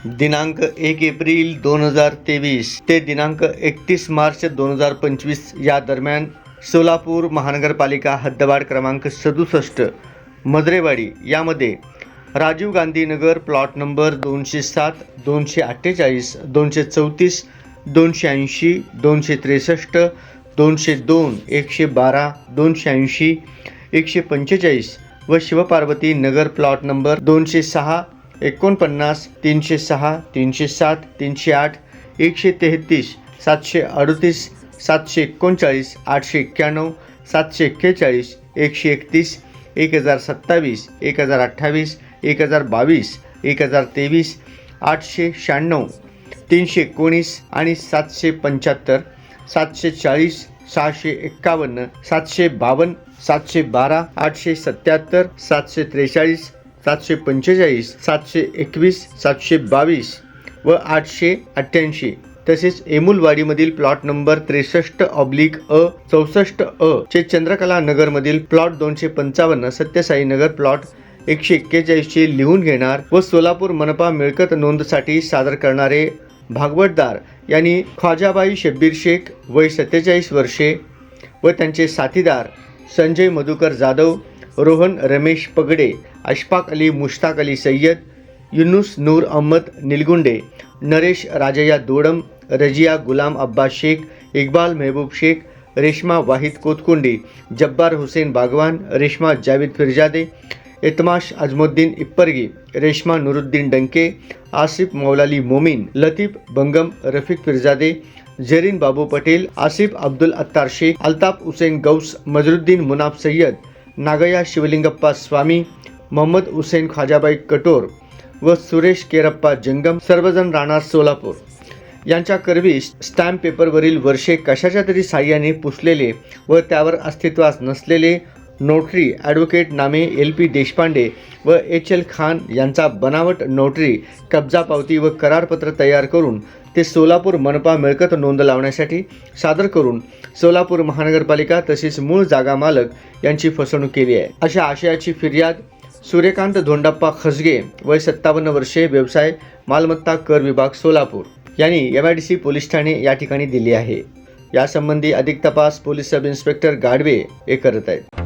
दिनांक एक एप्रिल दोन हजार तेवीस ते दिनांक एकतीस मार्च दोन हजार पंचवीस या दरम्यान सोलापूर महानगरपालिका हद्दवाढ क्रमांक सदुसष्ट मजरेवाडी यामध्ये राजीव गांधी नगर प्लॉट नंबर दोनशे सात दोनशे अठ्ठेचाळीस दोनशे चौतीस दोनशे ऐंशी दोनशे त्रेसष्ट दोनशे दोन एकशे बारा दोनशे ऐंशी एकशे पंचेचाळीस व शिवपार्वती नगर प्लॉट नंबर दोनशे सहा एकोणपन्नास तीनशे सहा तीनशे सात तीनशे आठ एकशे तेहतीस सातशे अडतीस सातशे एकोणचाळीस आठशे एक्क्याण्णव सातशे एक्केचाळीस एकशे एकतीस एक हजार सत्तावीस एक हजार अठ्ठावीस एक हजार बावीस एक हजार तेवीस आठशे शहाण्णव तीनशे एकोणीस आणि सातशे पंच्याहत्तर सातशे चाळीस सहाशे एक्कावन्न सातशे बावन्न सातशे बारा आठशे सत्याहत्तर सातशे त्रेचाळीस सातशे पंचेचाळीस सातशे एकवीस सातशे बावीस व आठशे अठ्ठ्याऐंशी. तसेच एमुलवाडीमधील प्लॉट नंबर त्रेसष्ट ऑब्लिक अ चौसष्ट अ चे चंद्रकला नगरमधील प्लॉट दोनशे पंचावन्न सत्यसाई नगर प्लॉट एकशे एक्केचाळीसचे लिहून घेणार व सोलापूर मनपा मिळकत नोंदसाठी सादर करणारे भागवतदार यांनी ख्वाजाबाई शब्बीर शेख वय सत्तेचाळीस वर्षे व त्यांचे साथीदार संजय मधुकर जाधव रोहन रमेश पगडे अशफाक अली मुश्ताक अली सय्यद युनुस नूर अहमद निलगुंडे नरेश राजया दोडम रजिया गुलाम अब्बास शेख इक्बाल मेहबूब शेख रेश्मा वाहिद कोतकुंडी जब्बार हुसेन बागवान रेश्मा जावेद फिरजादे इतमाश अजमुद्दीन इप्परगी रेश्मा नुरुद्दीन डंके आसिफ मौलाली मोमीन लतीफ बंगम रफिक फिरजादे जेरीन बाबू पटेल आसिफ अब्दुल अत्तार शेख अल्ताफ हुसेन गौस मजरुद्दीन मुनाफ सय्यद नागया शिवलिंगप्पा स्वामी मोहम्मद हुसेन खाजाबाई कटोर व सुरेश केरप्पा जंगम सर्वजण राहणार सोलापूर. यांच्या करवी स्टॅम्प पेपरवरील वर्षे कशाच्या तरी साह्याने पुसलेले व त्यावर अस्तित्वास नसलेले नोटरी ॲडव्होकेट नामे एल पी देशपांडे व एच एल खान यांचा बनावट नोटरी कब्जा पावती व करारपत्र तयार करून ते सोलापूर मनपा मिळकत नोंद लावण्यासाठी सादर करून सोलापूर महानगरपालिका तसेच मूळ जागा मालक यांची फसवणूक केली आहे. अशा आशयाची फिर्याद सूर्यकांत धोंडाप्पा खसगे वय सत्तावन्न वर्षे व्यवसाय मालमत्ता कर विभाग सोलापूर यांनी M I D C police Thane या ठिकाणी दिली आहे. यासंबंधी अधिक तपास पोलीस सब इन्स्पेक्टर गाडवे हे करत आहेत.